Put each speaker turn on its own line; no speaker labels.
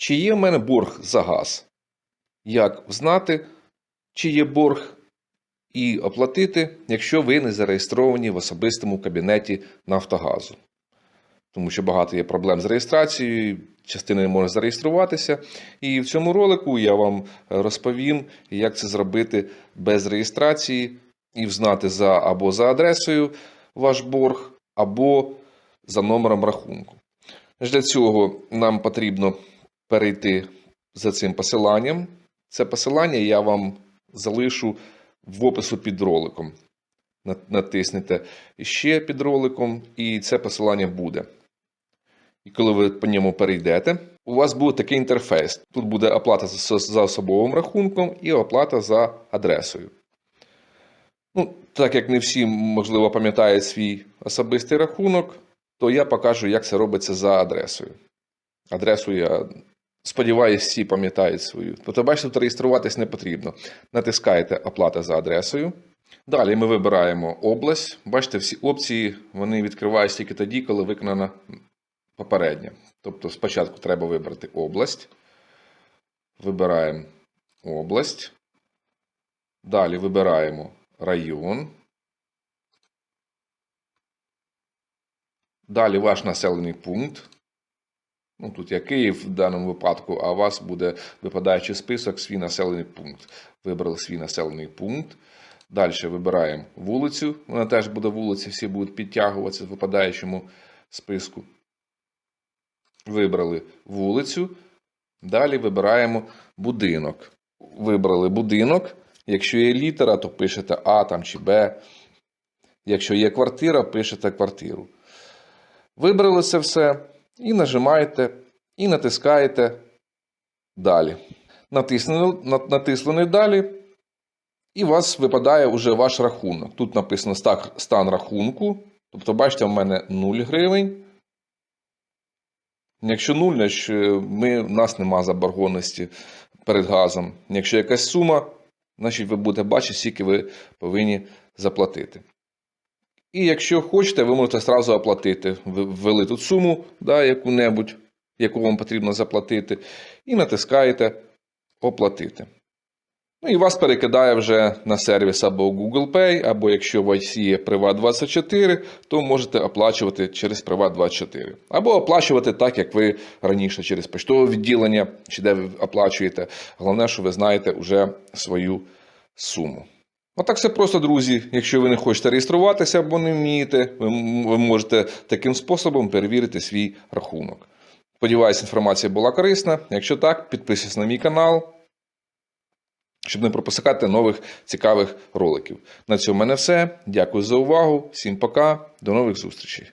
Чи є в мене борг за газ? Як знати, чи є борг і оплатити, якщо ви не зареєстровані в особистому кабінеті Нафтогазу? Тому що багато є проблем з реєстрацією, частина не може зареєструватися. І в цьому ролику я вам розповім, як це зробити без реєстрації і взнати за або за адресою ваш борг, або за номером рахунку. Для цього нам потрібно перейти за цим посиланням. Це посилання я вам залишу в опису під роликом. На- Натиснете ще під роликом, і це посилання буде. І коли ви по ньому перейдете, у вас буде такий інтерфейс. Тут буде оплата за особовим рахунком і оплата за адресою. Ну, так як не всі, можливо, пам'ятають свій особистий рахунок, то я покажу, як це робиться за адресою. Адресу я сподіваюся, всі пам'ятають свою. Тобто, бачите, тут реєструватись не потрібно. Натискаєте оплата за адресою. Далі ми вибираємо область. Бачите, всі опції вони відкриваються тільки тоді, коли виконана попередня. Тобто спочатку треба вибрати область. Вибираємо область. Далі вибираємо район. Далі ваш населений пункт. Ну, тут я Київ в даному випадку, а у вас буде випадаючий список свій населений пункт. Вибрали свій населений пункт. Далі вибираємо вулицю. Вона теж буде вулиця, всі будуть підтягуватися в випадаючому списку. Вибрали вулицю. Далі вибираємо будинок. Вибрали будинок. Якщо є літера, то пишете А там чи Б. Якщо є квартира, пишете квартиру. Вибрали це все і нажимаєте, і натискаєте далі. Натиснули, натиснули далі, і у вас випадає вже ваш рахунок. Тут написано стан рахунку. Тобто, бачите, в мене 0 гривень. Якщо 0, значить е, ми, в нас нема заборгованості перед газом. Якщо якась сума, значить ви будете бачити, скільки ви повинні заплатити. І якщо хочете, ви можете одразу оплатити. Ввели тут суму, да, яку-небудь, яку вам потрібно заплатити, і натискаєте Оплатити. Ну і вас перекидає вже на сервіс або Google Pay, або якщо у вас є Privat24, то можете оплачувати через Privat24. Або оплачувати так, як ви раніше через поштове відділення, чи де ви оплачуєте. Головне, що ви знаєте вже свою суму. Отак все просто, друзі. Якщо ви не хочете реєструватися або не вмієте, ви, можете таким способом перевірити свій рахунок. Сподіваюсь, інформація була корисна. Якщо так, підписуйтесь на мій канал, щоб не пропускати нових цікавих роликів. На цьому в мене все. Дякую за увагу. Всім пока. До нових зустрічей.